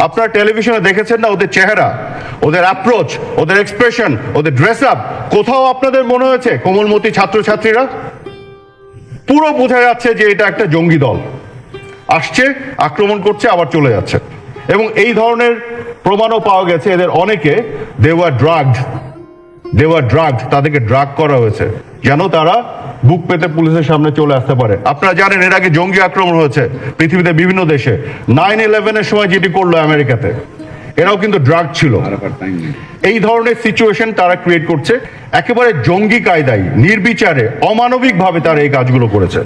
আপনারা টেলিভিশনে দেখেছেন না ওদের চেহারা, ওদের অ্যাপ্রোচ ওদের এক্সপ্রেশন ওদের ড্রেস আপ কোথাও আপনাদের মনে হয়েছে কোমলমতি ছাত্রছাত্রীরা? পুরো বোঝা যাচ্ছে যে এটা একটা জঙ্গি দল। আসছে, আক্রমণ করছে, আবার চলে যাচ্ছে। এবং এই ধরনের প্রমাণও পাওয়া গেছে, এদের অনেকে দেওয়ার ড্রাগড দেওয়ার ড্রাগ তাদেরকে ড্রাগ করা হয়েছে। যেন তারা বুক পেতে পুলিশের সামনে চলে আসতে পারে। আপনারা জানেন এর আগে জঙ্গি আক্রমণ হয়েছে পৃথিবীতে বিভিন্ন দেশে। নাইন ইলেভেনের সময় যেটি করল আমেরিকাতে, এরাও কিন্তু ড্রাগ ছিল। এই ধরনের সিচুয়েশন তারা ক্রিয়েট করছে। একেবারে জঙ্গি কায়দায়, নির্বিচারে, অমানবিকভাবে তারা এই কাজগুলো করেছে।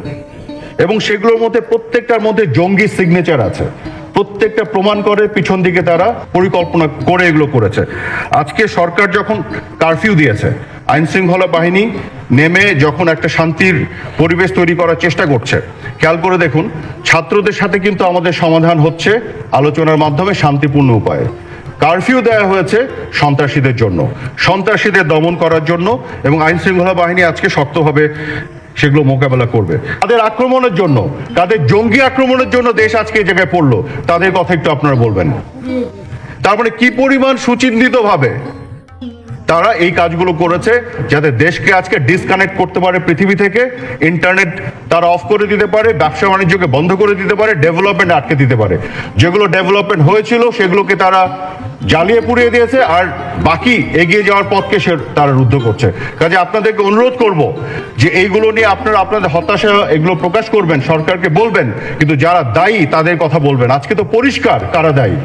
এবং সেগুলোর মধ্যে প্রত্যেকটার মধ্যে জঙ্গি সিগনেচার আছে। প্রত্যেকটা প্রমাণ করে পিছন দিকে তারা পরিকল্পনা করে এগুলো করেছে। আজকে সরকার যখন কারফিউ দিয়েছে আইন শৃঙ্খলা বাহিনী নেমে যখন একটা শান্তির পরিবেশ তৈরি করার চেষ্টা করছে, খেয়াল করে দেখুন, ছাত্রদের সাথে কিন্তু আমাদের সমাধান হচ্ছে আলোচনার মাধ্যমে শান্তিপূর্ণ উপায়ে। কারফিউ দেওয়া হয়েছে সন্ত্রাসীদের জন্য, সন্ত্রাসীদের দমন করার জন্য এবং আইন শৃঙ্খলা বাহিনী আজকে শক্তভাবে সেগুলো মোকাবেলা করবে। তাদের আক্রমণের জন্য, তাদের জঙ্গি আক্রমণের জন্য দেশ আজকে এই জায়গায় পড়ল, তাদের কথা একটু আপনারা বলবেন। তার মানে কি পরিমাণ সুচিন্তিত ভাবে তারা এই কাজগুলো করেছে যাতে দেশকে আজকে ডিসকানেক্ট করতে পারে পৃথিবী থেকে ইন্টারনেট তারা অফ করে দিতে পারে, ব্যবসা বাণিজ্যকে বন্ধ করে দিতে পারে ডেভেলপমেন্ট আটকে দিতে পারে। যেগুলো ডেভেলপমেন্ট হয়েছিল সেগুলোকে তারা জ্বালিয়ে পুড়িয়ে দিয়েছে আর বাকি এগিয়ে যাওয়ার পথকে সে তারা রুদ্ধ করছে। কাজে আপনাদেরকে অনুরোধ করব যে এইগুলো নিয়ে আপনারা আপনাদের হতাশা এগুলো প্রকাশ করবেন, সরকারকে বলবেন, কিন্তু যারা দায়ী তাদের কথা বলবেন। আজকে তো পরিষ্কার কারা দায়ী।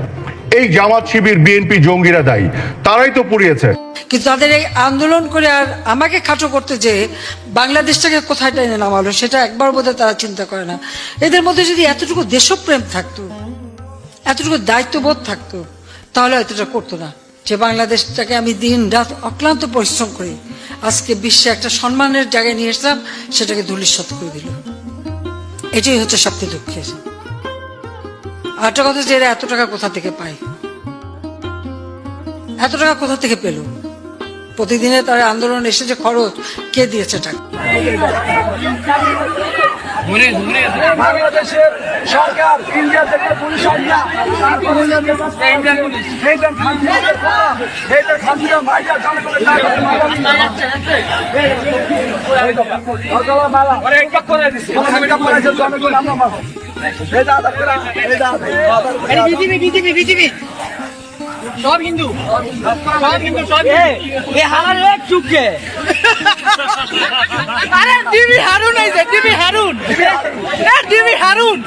এই জামাত শিবির, বিএনপি জঙ্গিরা দায়ী। তারাই তো পুড়িয়েছে। কিন্তু তাদের এই আন্দোলন করে আর আমাকে খাটো করতে যে বাংলাদেশটাকে কোথায় টেনে নামালো, সেটা একবার বোধহয় তারা চিন্তা করে না। এদের মধ্যে যদি এতটুকু দেশপ্রেম থাকতো, এতটুকু দায়িত্ববোধ থাকতো, তাহলে এতটা করতো না। যে বাংলাদেশটাকে আমি দিন রাত অক্লান্ত পরিশ্রম করি, আজকে বিশ্বে একটা সম্মানের জায়গায় নিয়ে এসলাম, সেটাকে ধূলিসাৎ করে দিল। এটাই হচ্ছে সবচেয়ে দুঃখের। আরেকটা কথা যে এরা এত টাকা কোথা থেকে পায়? এত টাকা কোথা থেকে পেল? প্রতিদিনে তার আন্দোলন এসে যে খরচ কে দিয়েছে টাকা? বাংলাদেশের সরকার ইন্ডিয়া থেকে পুলিশ জনগণ আমরা বিজেপি বিজেপি বিজেপি সব হিন্দু। সব হিন্দু সব এ হারার এক চুপকে আরে ডিবি হারুন এই যে ডিবি হারুন। ডিবি হারুন।